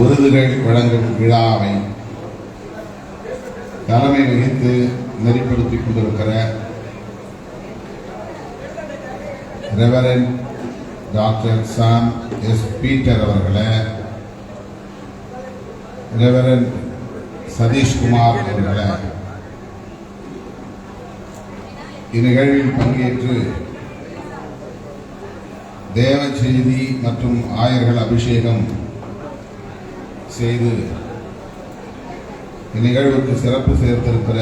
விருதுகள் வழங்கும் விழாவை தலைமை வகித்து நெறிப்படுத்திக் கொண்டிருக்கிற reverend doctor Sam S Peter அவர்களை ரெவரன் சதீஷ்குமார் அவர்களை இந்நிகழ்வில் பங்கேற்று தேவ செய்தி மற்றும் ஆயர்கள் அபிஷேகம் செய்து இந்நிகழ்வுக்கு சிறப்பு சேர்த்திருக்கிற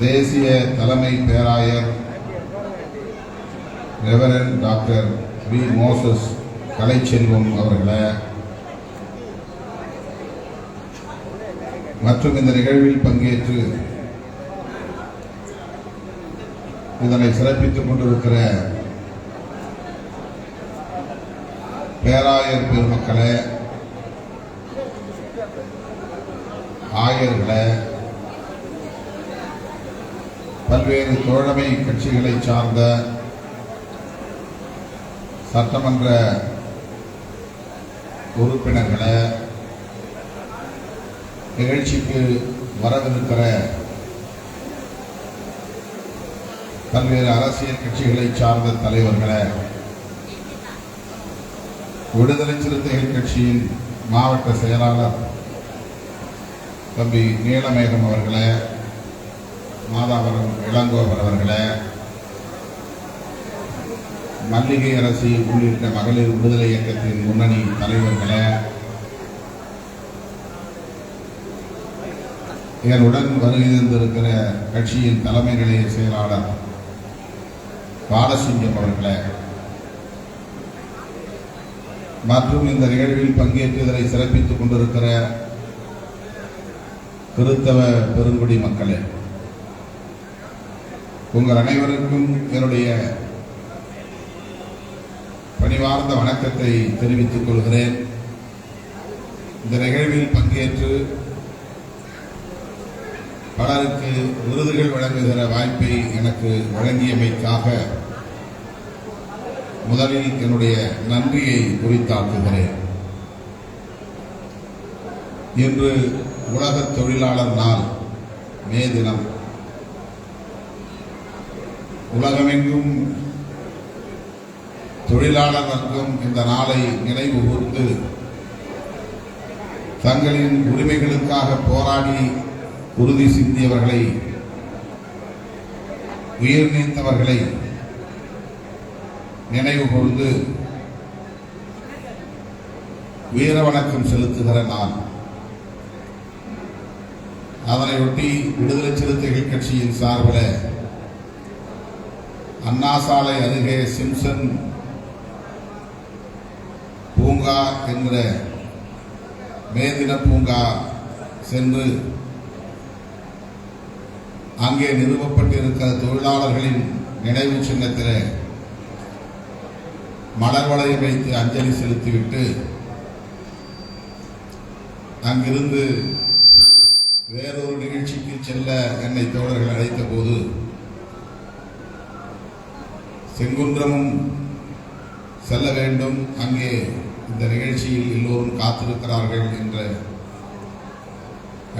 தேசிய தலைமை பேராயர் reverend doctor V Moses Kalaiselvam அவர்களை. மற்றும் இந்த நிகழ்வில் பங்கேற்று இதனை சிறப்பித்துக் கொண்டிருக்கிற பேராயர் பெருமக்களே ஆயர்களே பல்வேறு தோழமை கட்சிகளை சார்ந்த சட்டமன்ற உறுப்பினர்களை நிகழ்ச்சிக்கு வரவிருக்கிற பல்வேறு அரசியல் கட்சிகளை சார்ந்த தலைவர்களை விடுதலை சிறுத்தைகள் கட்சியின் மாவட்ட செயலாளர் தம்பி நீலமேகம் அவர்களே மாதாவரம் இளங்கோவர் அவர்களே மல்லிகை அரசி உள்ளிட்ட மகளிர் விடுதலை இயக்கத்தின் முன்னணி தலைவர்களே என்னுடன் வருகை தந்திருக்கிற கட்சியின் தலைமை நிலைய செயலாளர் பாலசிங்கம் அவர்களே மற்றும் இந்த நிகழ்வில் பங்கேற்று இதனை சிறப்பித்துக் கொண்டிருக்கிற கிறித்தவ பெருங்குடி மக்களே உங்கள் அனைவருக்கும் என்னுடைய பணிவார்ந்த வணக்கத்தை தெரிவித்துக் கொள்கிறேன். இந்த நிகழ்வில் பங்கேற்று பலருக்கு விருதுகள் வழங்குகிற வாய்ப்பை எனக்கு வழங்கியமைக்காக முதலில் என்னுடைய நன்றியை குறித்தாக்குகிறேன் இன்று உலக தொழிலாளர் நாள் மே தினம். உலகமெங்கும் தொழிலாளர் வர்க்கம் இந்த நாளை நினைவு கூர்ந்து தங்களின் உரிமைகளுக்காக போராடி உறுதி சிந்தியவர்களை உயிர் நீத்தவர்களை நினைவு கூர்ந்து வீர வணக்கம் செலுத்துகிற நாள் அதனையொட்டி விடுதலை சிறுத்தைகள் கட்சியின் சார்பில் அண்ணா சாலை அருகே சிம்சன் பூங்கா என்கிற மேதின பூங்கா சென்று அங்கே நிறுவப்பட்டிருக்கிற தொழிலாளர்களின் நினைவு சின்னத்தில் மலர் வளையம் வைத்து அஞ்சலி செலுத்திவிட்டு அங்கிருந்து வேறொரு நிகழ்ச்சிக்கு செல்ல என்னை தோழர்கள் அழைத்த போது செங்குன்றமும் செல்ல வேண்டும். அங்கே இந்த நிகழ்ச்சியில் எல்லோரும் காத்திருக்கிறார்கள் என்ற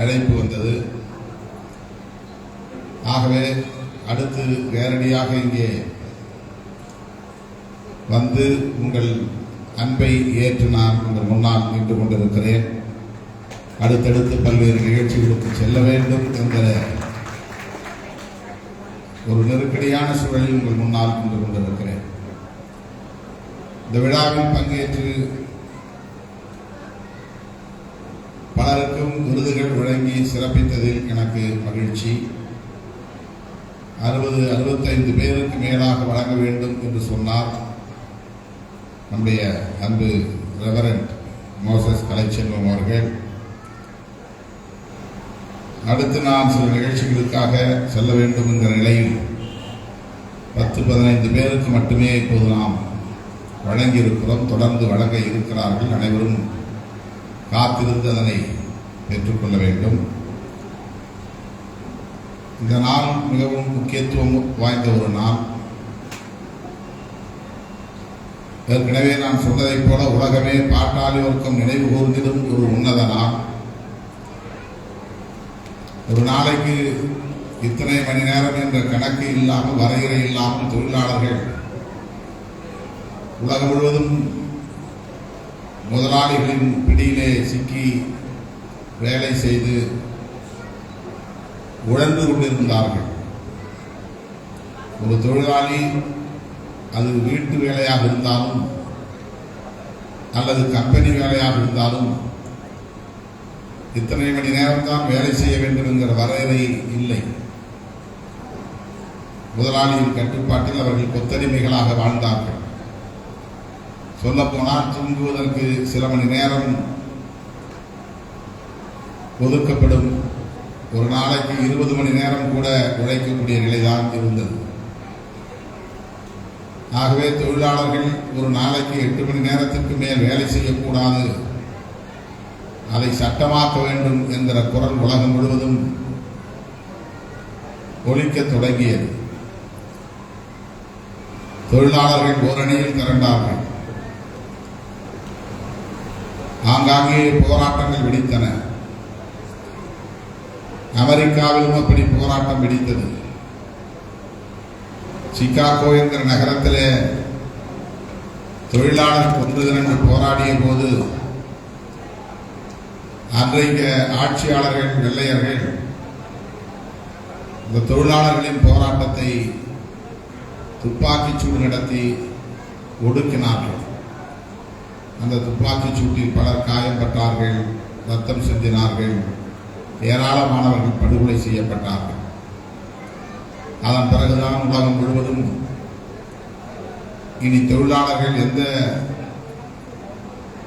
அழைப்பு வந்தது. ஆகவே அடுத்து நேரடியாக இங்கே வந்து உங்கள் அன்பை ஏற்று நான் உங்கள் முன்னால் நின்று கொண்டிருக்கிறேன். அடுத்தடுத்து பல்வேறு நிகழ்ச்சிகளுக்கு செல்ல வேண்டும் என்கிற ஒரு நெருக்கடியான சூழலில் உங்கள் முன்னால் நின்று கொண்டிருக்கிறேன். இந்த விழாவில் பங்கேற்று பலருக்கும் விருதுகள் வழங்கி சிறப்பித்ததில் எனக்கு மகிழ்ச்சி. அறுபது அறுபத்தைந்து பேருக்கு மேலாக வழங்க வேண்டும் என்று சொன்னார் நம்முடைய அன்பு ரெவரண்ட் மோசஸ் கலைச்செல்வம் அவர்கள். அடுத்து நான் சில நிகழ்ச்சிகளுக்காக செல்ல வேண்டும் என்ற நிலையில் பத்து பதினைந்து பேருக்கு மட்டுமே இப்போது நாம் வழங்கியிருக்கிறோம். தொடர்ந்து வழங்க இருக்கிறார்கள். அனைவரும் காத்திருந்து அதனை பெற்றுக்கொள்ள வேண்டும். இந்த நாள் மிகவும் முக்கியத்துவம் வாய்ந்த ஒரு நாள். ஏற்கனவே நான் சொன்னதைப் போல உலகமே பாட்டாளி வர்க்கம் நினைவு கூர்ந்திடும் ஒரு உன்னத நாள். ஒரு நாளைக்கு இத்தனை மணி நேரம் என்ற கணக்கு இல்லாமல் வரையறை இல்லாமல் தொழிலாளர்கள் உலகம் முழுவதும் முதலாளிகளின் பிடியிலே சிக்கி வேலை செய்து உழந்து கொண்டிருந்தார்கள். ஒரு தொழிலாளி அது வீட்டு வேலையாக இருந்தாலும் அல்லது கம்பெனி வேலையாக இருந்தாலும் இத்தனை மணி நேரம் தான் வேலை செய்ய வேண்டும் என்கிற வரையறை இல்லை. முதலாளியின் கட்டுப்பாட்டில் அவர்கள் கொத்தடிமைகளாக வாழ்ந்தார்கள். சொல்லப்போனால் தூங்குவதற்கு சில மணி நேரம் ஒதுக்கப்படும். ஒரு நாளைக்கு இருபது மணி நேரம் கூட உழைக்கக்கூடிய நிலைதான் இருந்தது. ஆகவே தொழிலாளர்கள் ஒரு நாளைக்கு எட்டு மணி நேரத்திற்கு மேல் வேலை செய்யக்கூடாது. அதை சட்டமாக்க வேண்டும் என்கிற குரல் உலகம் முழுவதும் ஒழிக்க தொடங்கியது. தொழிலாளர்கள் ஓரணியில் திரண்டார்கள். ஆங்காங்கே போராட்டங்கள் வெடித்தன. அமெரிக்காவிலும் அப்படி போராட்டம் வெடித்தது. சிகாகோ என்கிற நகரத்திலே தொழிலாளர் ஒன்று திரண்டு போராடிய போது அன்றைய ஆட்சியாளர்கள் வெள்ளையர்கள் இந்த தொழிலாளர்களின் போராட்டத்தை துப்பாக்கிச் சூடு நடத்தி ஒடுக்கினார்கள். அந்த துப்பாக்கிச் சூட்டில் பலர் காயப்பட்டார்கள் ரத்தம் செஞ்சினார்கள் ஏராளமானவர்கள் படுகொலை செய்யப்பட்டார்கள். அதன் பிறகுதான் உலகம் முழுவதும் இனி தொழிலாளர்கள் எந்த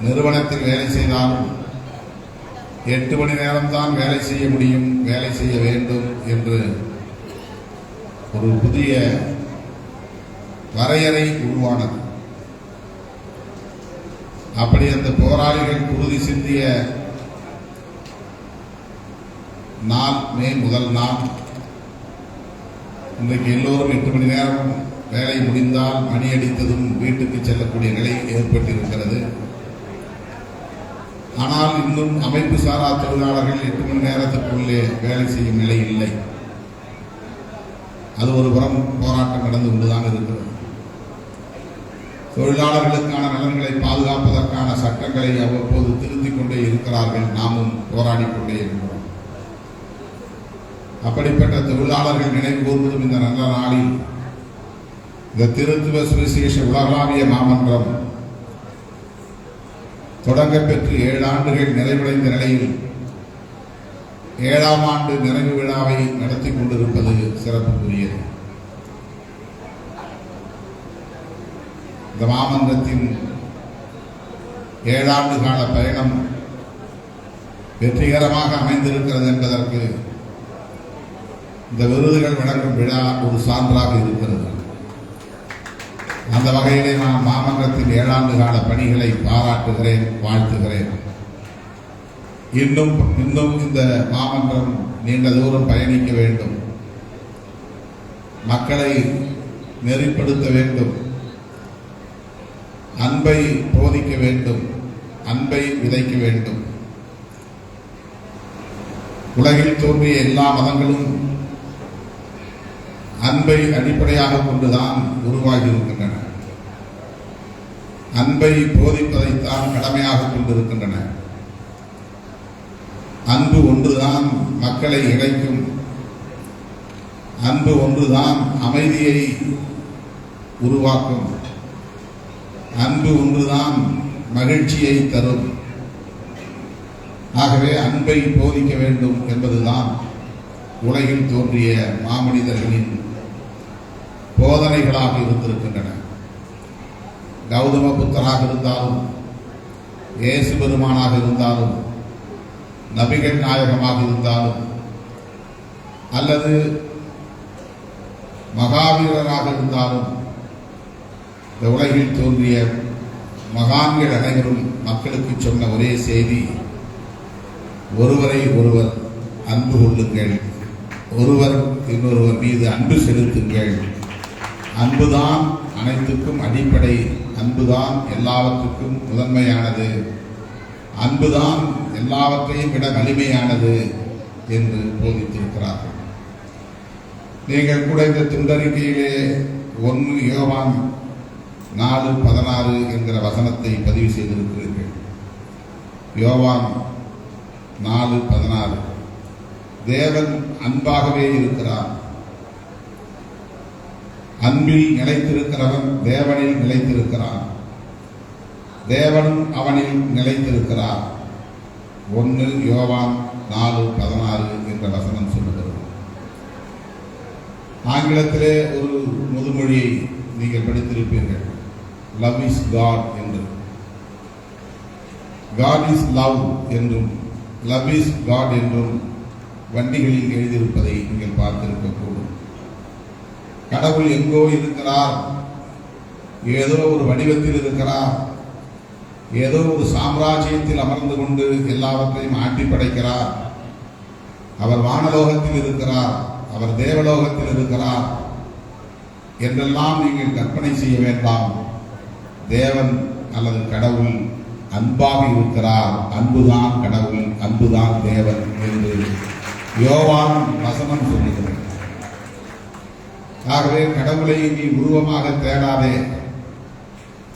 நிறுவனத்தில் வேலை செய்தாலும் எட்டு மணி நேரம்தான் வேலை செய்ய முடியும் வேலை செய்ய வேண்டும் என்று ஒரு புதிய வரையறை உருவானது. அப்படி அந்த போராளிகள் குருதி சிந்திய நாள் மே முதல் நாள் இன்றைக்கு எல்லோரும் எட்டு மணி நேரம் வேலை முடிந்தால் மணி அடித்ததும் வீட்டுக்கு செல்லக்கூடிய நிலை ஏற்பட்டிருக்கிறது. ஆனால் இன்னும் அமைப்பு சாரா தொழிலாளர்கள் எட்டு மணி நேரத்துக்குள்ளே வேலை செய்யும் நிலை இல்லை. அது ஒரு புறம் போராட்டம் நடந்து கொண்டுதான் இருக்கிறது. தொழிலாளர்களுக்கான நலன்களை பாதுகாப்பதற்கான சட்டங்களை அவ்வப்போது திருத்திக் கொண்டே இருக்கிறார்கள். நாமும் போராடிக்கொண்டே இருக்கிறோம் அப்படிப்பட்ட தொழிலாளர்கள் நினைவு கூர்வதும் இந்த நல்ல நாளில் இந்த திருத்துவ சுவிசேஷ உலகளாவிய மாமன்றம் தொடங்கப் பெற்று ஏழு ஆண்டுகள் நிறைவடைந்த நிலையில் ஏழாம் ஆண்டு நிறைவு விழாவை நடத்தி கொண்டிருப்பது சிறப்புக்குரியது. இந்த மாமன்றத்தின் ஏழாண்டு கால பயணம் வெற்றிகரமாக அமைந்திருக்கிறது என்பதற்கு இந்த விருதுகள் வழங்கும் விழா ஒரு சான்றாக இருக்கிறது. அந்த வகையிலே நான் மாமன்றத்தின் ஏழாண்டு கால பணிகளை பாராட்டுகிறேன் வாழ்த்துகிறேன். இன்னும் இன்னும் இந்த மாமன்றம் நீண்ட தூரம் பயணிக்க வேண்டும். மக்களை நெறிப்படுத்த வேண்டும். அன்பை போதிக்க வேண்டும். அன்பை விதைக்க வேண்டும். உலகில் தோன்றிய எல்லா மதங்களும் அன்பை அடிப்படையாக கொண்டுதான் உருவாகி இருக்கின்றன அன்பை போதிப்பதைத்தான் கடமையாக கொண்டிருக்கின்றன. அன்பு ஒன்றுதான் மக்களை இணைக்கும். அன்பு ஒன்றுதான் அமைதியை உருவாக்கும். அன்பு ஒன்றுதான் மகிழ்ச்சியை தரும். ஆகவே அன்பை போதிக்க வேண்டும் என்பதுதான் உலகில் தோன்றிய மாமனிதர்களின் போதனைகளாக இருந்திருக்கின்றன. கௌதம புத்தராக இருந்தாலும் இயேசு பெருமானாக இருந்தாலும் நபிகள் நாயகமாக இருந்தாலும் அல்லது மகாவீரராக இருந்தாலும் இந்த உலகில் தோன்றிய மகான்கள் அனைவரும் மக்களுக்கு சொன்ன ஒரே செய்தி ஒருவரை ஒருவர் அன்பு கொள்ளுங்கள் ஒருவர் இன்னொருவர் மீது அன்பு செலுத்துங்கள். அன்புதான் அனைத்துக்கும் அடிப்படை அன்புதான் எல்லாவற்றுக்கும் முதன்மையானது. அன்புதான் எல்லாவற்றையும் விட வலிமையானது என்று போதித்திருக்கிறார்கள். நீங்கள் கூட இந்த துண்டறிக்கையிலே ஒன்று யோவான் நாலு பதினாறு என்கிற வசனத்தை பதிவு செய்திருக்கிறீர்கள். யோவான் நாலு பதினாறு. தேவன் அன்பாகவே இருக்கிறார். அன்பில் நிலைத்திருக்கிறவன் தேவனில் நிலைத்திருக்கிறான். தேவனும் அவனில் நிலைத்திருக்கிறார். ஒன்று யோவான் நாலு பதினாறு என்ற வசனம் சொல்லுகிறது. ஆங்கிலத்திலே ஒரு முதுமொழியை நீங்கள் படித்திருப்பீர்கள். லவ் இஸ் காட் என்று. காட் இஸ் லவ் என்றும் லவ் இஸ் காட் என்றும் வண்டிகளில் எழுதியிருப்பதை நீங்கள் பார்த்திருக்கக்கூடும் கடவுள் எங்கோ இருக்கிறார். ஏதோ ஒரு வடிவத்தில் இருக்கிறார். ஏதோ ஒரு சாம்ராஜ்யத்தில் அமர்ந்து கொண்டு எல்லாவற்றையும் ஆட்டி படைக்கிறார். அவர் வானலோகத்தில் இருக்கிறார். அவர் தேவலோகத்தில் இருக்கிறார். என்றெல்லாம் நீங்கள் கற்பனை செய்ய வேண்டாம். தேவன் அல்லது கடவுள் அன்பாக இருக்கிறார். அன்புதான் கடவுள் அன்புதான் தேவன் என்று யோவான் வசனம் சொல்லுகிறது. ஆகவே கடவுளை நீ உருவமாக தேடாதே.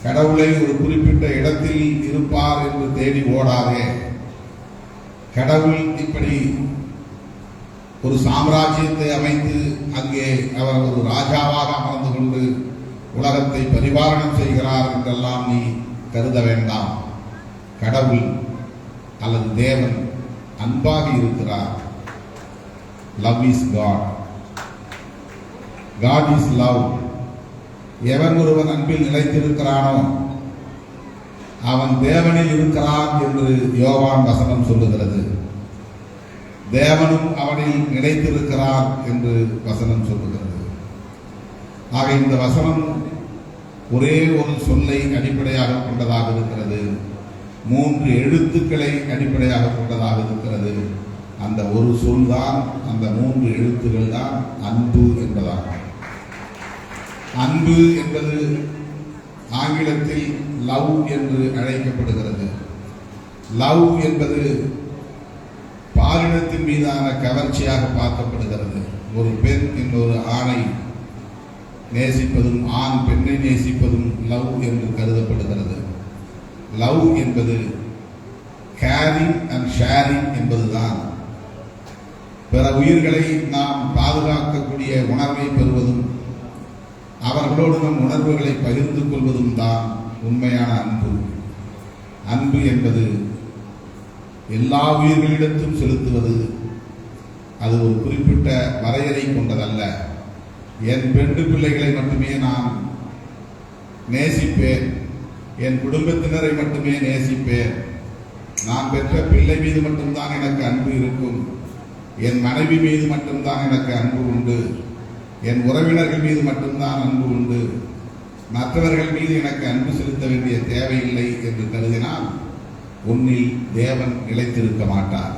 கடவுளை ஒரு குறிப்பிட்ட இடத்தில் இருப்பார் என்று தேடி ஓடாதே. கடவுள் இப்படி ஒரு சாம்ராஜ்யத்தை அமைத்து அங்கே அவர் ஒரு ராஜாவாக அமர்ந்து கொண்டு உலகத்தை பரிபாலனம் செய்கிறார் என்றெல்லாம் நீ கருத வேண்டாம். கடவுள் அல்லது தேவன் அன்பாக இருக்கிறார். Love is God God is love எவன் ஒருவன் அன்பில் நிலைத்திருக்கிறானோ அவன் தேவனில் இருக்கிறான் என்று யோவான் வசனம் சொல்லுகிறது. தேவனும் அவனில் நிலைத்திருக்கிறான் என்று வசனம் சொல்லுகிறது. ஆக இந்த வசனம் ஒரே ஒரு சொல்லை அடிப்படையாக கொண்டதாக இருக்கிறது. மூன்று எழுத்துக்களை அடிப்படையாக கொண்டதாக இருக்கிறது. அந்த ஒரு சொல் தான் அந்த மூன்று எழுத்துக்கள் தான் அன்பு என்பதாகும். அன்பு என்பது ஆங்கிலத்தில் லவ் என்று அழைக்கப்படுகிறது. லவ் என்பது பாலினத்தின் மீதான கவர்ச்சியாக பார்க்கப்படுகிறது. ஒரு பெண் இன்னொரு ஆணை நேசிப்பதும் ஆண் பெண்ணை நேசிப்பதும் லவ் என்று கருதப்படுகிறது. லவ் என்பது கேரிங் அண்ட் ஷேரிங் என்பதுதான். பிற உயிர்களை நாம் பாதுகாக்கக்கூடிய உணர்வை பெறுவதும் அவர்களோடு நம் உணர்வுகளை பகிர்ந்து கொள்வதும் தான் உண்மையான அன்பு. அன்பு என்பது எல்லா உயிர்களிடத்தும் செலுத்துவது. அது ஒரு குறிப்பிட்ட வரையறை கொண்டதல்ல. என் பெண்டு பிள்ளைகளை மட்டுமே நான் நேசிப்பேன். என் குடும்பத்தினரை மட்டுமே நேசிப்பேன். நான் பெற்ற பிள்ளை மீது மட்டும்தான் எனக்கு அன்பு இருக்கும். என் மனைவி மீது மட்டும்தான் எனக்கு அன்பு உண்டு. என் உறவினர்கள் மீது மட்டும்தான் அன்பு உண்டு. மற்றவர்கள் மீது எனக்கு அன்பு செலுத்த வேண்டிய தேவையில்லை என்று கருதினால் உன்னில் தேவன் நிலைத்திருக்க மாட்டார்.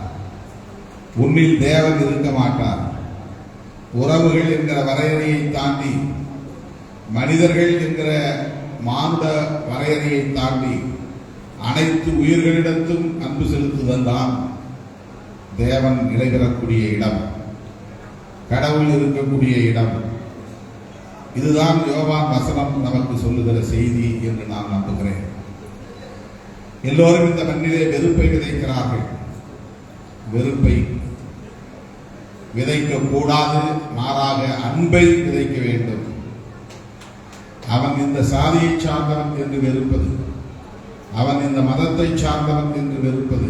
உன்னில் தேவன் இருக்க மாட்டார். உறவுகள் என்கிற வரையறையை தாண்டி மனிதர்கள் என்கிற மாந்த வரையறையை தாண்டி அனைத்து உயிர்களிடத்தும் அன்பு செலுத்துதல் தான் தேவன் நிலை பெறக்கூடிய இடம். கடவுள் இருக்கக்கூடிய இடம். இதுதான் யோவான் வசனம் நமக்கு சொல்லுகிற செய்தி என்று நான் நம்புகிறேன். எல்லோரும் இந்த மண்ணிலே வெறுப்பை விதைக்கிறார்கள். வெறுப்பை விதைக்க கூடாது மாறாக அன்பை விதைக்க வேண்டும். அவன் இந்த சாதியை சார்ந்தவன் என்று வெறுப்பது அவன் இந்த மதத்தை சார்ந்தவன் என்று வெறுப்பது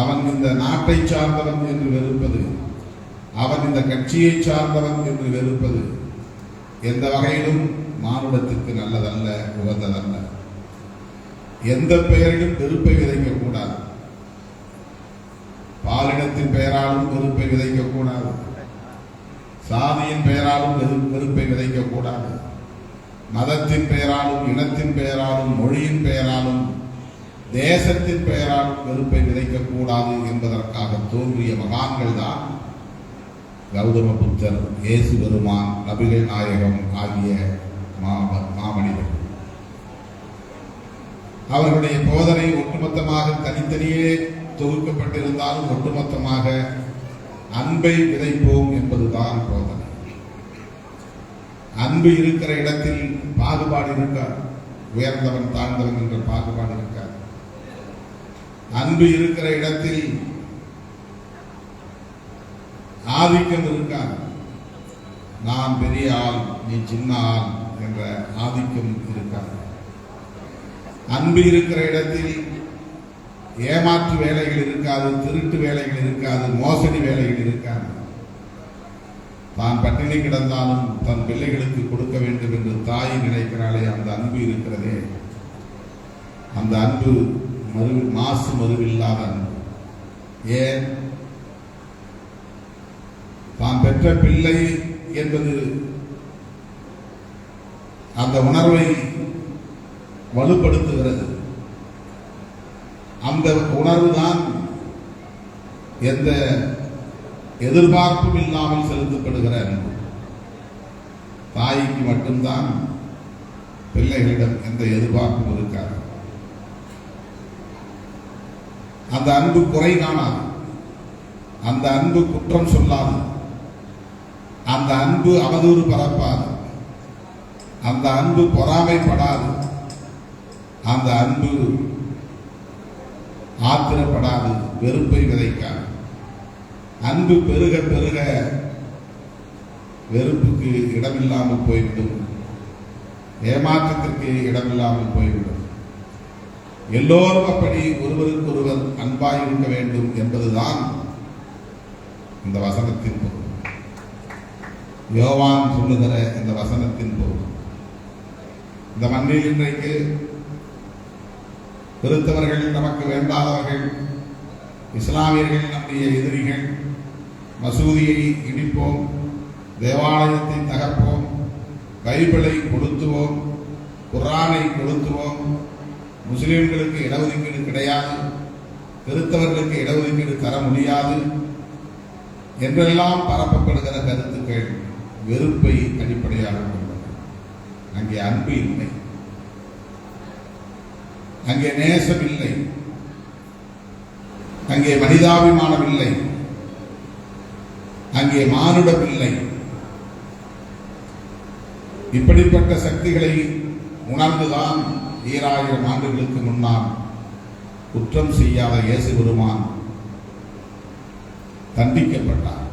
அவன் இந்த நாட்டை சார்ந்தவன் என்று வெறுப்பது அவன் இந்த கட்சியை சார்ந்தவன் என்று வெறுப்பது எந்த வகையிலும் மானுடத்திற்கு நல்லதல்ல உகந்ததல்ல. எந்த பெயரிலும் வெறுப்பை விதைக்கக்கூடாது. பாலினத்தின் பெயராலும் வெறுப்பை விதைக்கக்கூடாது. சாதியின் பெயராலும் வெறுப்பை விதைக்கக்கூடாது. மதத்தின் பெயராலும் இனத்தின் பெயராலும் மொழியின் பெயராலும் தேசத்தின் பெயராலும் வெறுப்பை விதைக்கக்கூடாது என்பதற்காக தோன்றிய மகான்கள் தான் கௌதம புத்தர் இயேசு பெருமான் நபிகள் நாயகம் ஆகிய மா- மாமனிதர்கள். அவர்களுடைய போதனை ஒட்டுமொத்தமாக தனித்தனியே தொகுக்கப்பட்டிருந்தாலும் ஒட்டுமொத்தமாக அன்பை விதைப்போம் என்பதுதான் போதனை. அன்பு இருக்கிற இடத்தில் பாகுபாடு இருக்காது உயர்ந்தவன் தாழ்ந்தவன் என்ற பாகுபாடு இருக்காது. அன்பு இருக்கிற இடத்தில் ஆதிக்கம் இருக்காது நான் பெரிய ஆள் நீ சின்ன ஆள் என்ற ஆதிக்கம் இருக்காது. அன்பு இருக்கிற இடத்தில் ஏமாற்று வேலைகள் இருக்காது திருட்டு வேலைகள் இருக்காது மோசடி வேலைகள் இருக்காது. தான் பட்டினி கிடந்தாலும் தன் பிள்ளைகளுக்கு கொடுக்க வேண்டும் என்று தாய் நினைக்கிறாளே அந்த அன்பு இருக்கிறதே. அந்த அன்பு மறு மாசு மறுவில்லாத அன்பு. ஏன்? நான் பெற்ற பிள்ளை என்பது அந்த உணர்வை வலுப்படுத்துகிறது. அந்த உணர்வு தான் எந்த எதிர்பார்ப்பும் இல்லாமல் செலுத்தப்படுகிற அன்பு. தாய்க்கு மட்டும்தான் பிள்ளைகளிடம் எந்த எதிர்பார்ப்பும் இருக்காது. அந்த அன்பு குறை காணாது. அந்த அன்பு குற்றம் சொல்லாது. அந்த அன்பு அவதூறு பரப்பாது. அந்த அன்பு பொறாமைப்படாது. அந்த அன்பு ஆத்திரப்படாது வெறுப்பை விதைக்காது. அன்பு பெருக பெருக வெறுப்புக்கு இடமில்லாமல் போய்விடும். ஏமாற்றத்திற்கு இடமில்லாமல் போய்விடும். எல்லோரும் அப்படி ஒருவருக்கொருவர் அன்பாய் இருக்க வேண்டும் என்பதுதான் இந்த வசனத்தின் பொருள். யோவான் சொல்லுகிற இந்த வசனத்தின் பொருள். இந்த மண்ணில் இன்றைக்கு கிறிஸ்தவர்கள் நமக்கு வேண்டாதவர்கள் இஸ்லாமியர்கள் நம்முடைய எதிரிகள் மசூதியை இடிப்போம் தேவாலயத்தை தகர்ப்போம் பைபிளை கொளுத்துவோம் குரானை கொளுத்துவோம் முஸ்லீம்களுக்கு இடஒதுக்கீடு கிடையாது கிறிஸ்தவர்களுக்கு இடஒதுக்கீடு தர முடியாது என்றெல்லாம் பரப்பப்படுகிற கருத்துக்கள். வெறுப்பை அடிப்படையாக கொண்டன அங்கே அன்பு இல்லை. அங்கே நேசம் இல்லை. அங்கே மனிதாபிமானம் இல்லை. அங்கே மானுடம் இல்லை. இப்படிப்பட்ட சக்திகளை உணர்ந்துதான் ஈராயிரம் ஆண்டுகளுக்கு முன்னால் குற்றம் செய்யாத இயேசு பெருமான் தண்டிக்கப்பட்டார்.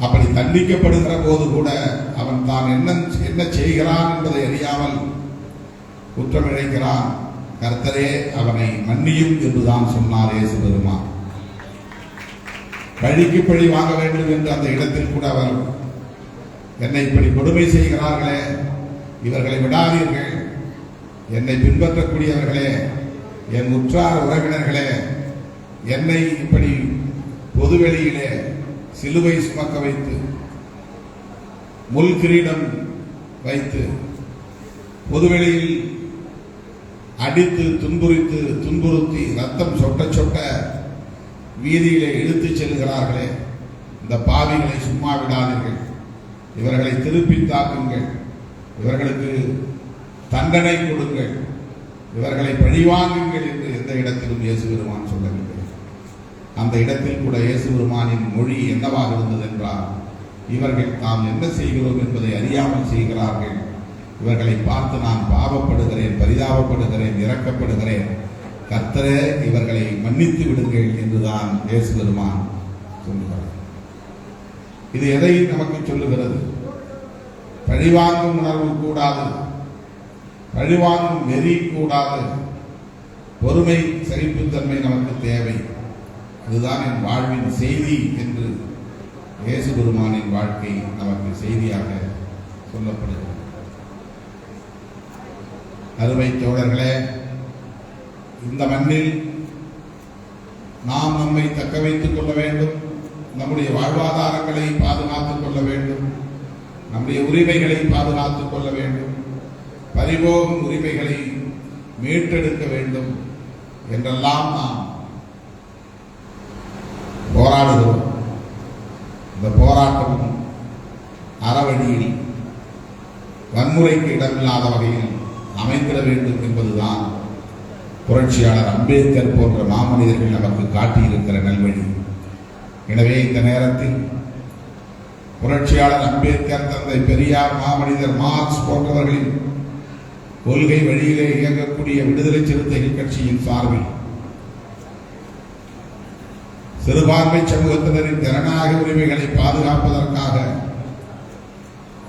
அப்படி தண்டிக்கப்படுகிற போது கூட அவன் தான் என்ன என்ன செய்கிறான் என்பதை அறியாமல் குற்றம் இழைக்கிறான் கர்த்தரே அவனை மன்னியும் என்றுதான் சொன்னார் இயேசு பழிக்கு பழி வாங்க வேண்டும் என்று அந்த இடத்தில் கூட அவர் என்னை இப்படி கொடுமை செய்கிறார்களே இவர்களை விடாதீர்கள். என்னை பின்பற்றக்கூடியவர்களே என் உற்றார் உறவினர்களே என்னை இப்படி பொதுவெளியிலே சிலுவை சுமக்க வைத்து முல் கிரீடம் வைத்து பொதுவெளியில் அடித்து துன்புறுத்து துன்புறுத்தி ரத்தம் சொட்ட சொட்ட வீதியிலே இழுத்துச் செல்கிறார்களே இந்த பாவிகளை சும்மா விடாதீர்கள். இவர்களை திருப்பி தாக்குங்கள். இவர்களுக்கு தண்டனை கொடுங்கள். இவர்களை பழிவாங்குங்கள் என்று எந்த இடத்திலும் இயேசு பெருமான் சொல்லவில்லை. அந்த இடத்தில் கூட இயேசு பெருமானின் மொழி என்னவாக இருந்தது என்றால் இவர்கள் தாம் என்ன செய்கிறோம் என்பதை அறியாமல் செய்கிறார்கள். இவர்களை பார்த்து நான் பாவப்படுகிறேன் பரிதாபப்படுகிறேன் இறக்கப்படுகிறேன் கர்த்தரே இவர்களை மன்னித்து விடுங்கள் என்றுதான் இயேசு பெருமான் சொல்லுகிறார். இது எதை நமக்கு சொல்லுகிறது? பழிவாங்கும் உணர்வு கூடாது. பழிவாங்கும் நெறி கூடாது. பொறுமை சகிப்புத்தன்மை நமக்கு தேவை. அதுதான் என் வாழ்வின் செய்தி என்று இயேசு பெருமானின் வாழ்க்கை நமக்கு செய்தியாக சொல்லப்படுகிறது. அருமை தோழர்களே இந்த மண்ணில் நாம் நம்மை தக்க வைத்துக் கொள்ள வேண்டும் நம்முடைய வாழ்வாதாரங்களை பாதுகாத்துக் கொள்ள வேண்டும் நம்முடைய உரிமைகளை பாதுகாத்துக் கொள்ள வேண்டும் பறிபோகும் உரிமைகளை மீட்டெடுக்க வேண்டும் என்றெல்லாம் நாம் போராடுகிறோம். இந்த போராட்டமும் அறவழியில் வன்முறைக்கு இடமில்லாத வகையில் அமைந்திட வேண்டும் என்பதுதான் புரட்சியாளர் அம்பேத்கர் போன்ற மாமனிதர்கள் நமக்கு காட்டியிருக்கிற நல்வழி. எனவே இந்த நேரத்தில் புரட்சியாளர் அம்பேத்கர் தந்தை பெரியார் மாமனிதர் மார்க்ஸ் போன்றவர்களின் கொள்கை வழியிலே இயங்கக்கூடிய விடுதலை சிறுத்தைகள் கட்சியின் சார்பில் சிறுபான்மை சமூகத்தினரின் ஜனநாயக உரிமைகளை பாதுகாப்பதற்காக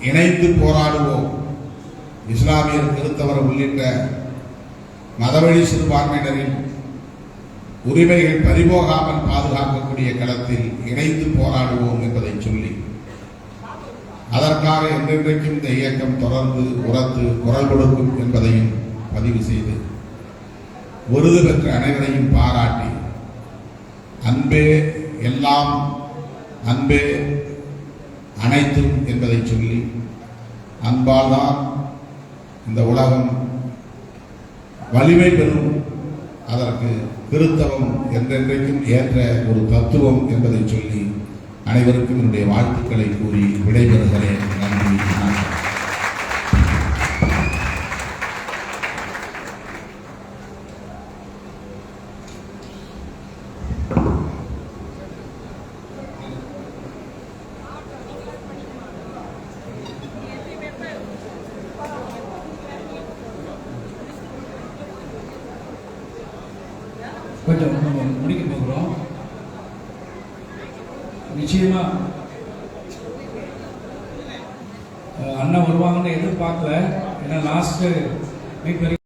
இணைத்து போராடுவோம். இஸ்லாமியர் கிறிஸ்தவர் உள்ளிட்ட மதவழி சிறுபான்மையினரின் உரிமைகள் பறிபோகாமல் பாதுகாக்கக்கூடிய களத்தில் இணைந்து போராடுவோம் என்பதை சொல்லி அதற்காக என்றென்றைக்கும் இந்த இயக்கம் தொடர்ந்து உரத்து குரல் கொடுக்கும் என்பதையும் பதிவு செய்து விருது பெற்ற அனைவரையும் பாராட்டி அன்பே எல்லாம் அன்பே அனைத்தும் என்பதை சொல்லி அன்பால் தான் இந்த உலகம் வலிமை பெறும் அதற்கு கிறித்தவம் என்றென்றைக்கும் ஏற்ற ஒரு தத்துவம் என்பதை சொல்லி அனைவருக்கும் என்னுடைய வாழ்த்துக்களை கூறி விடைபெறுகிறேன். நன்றி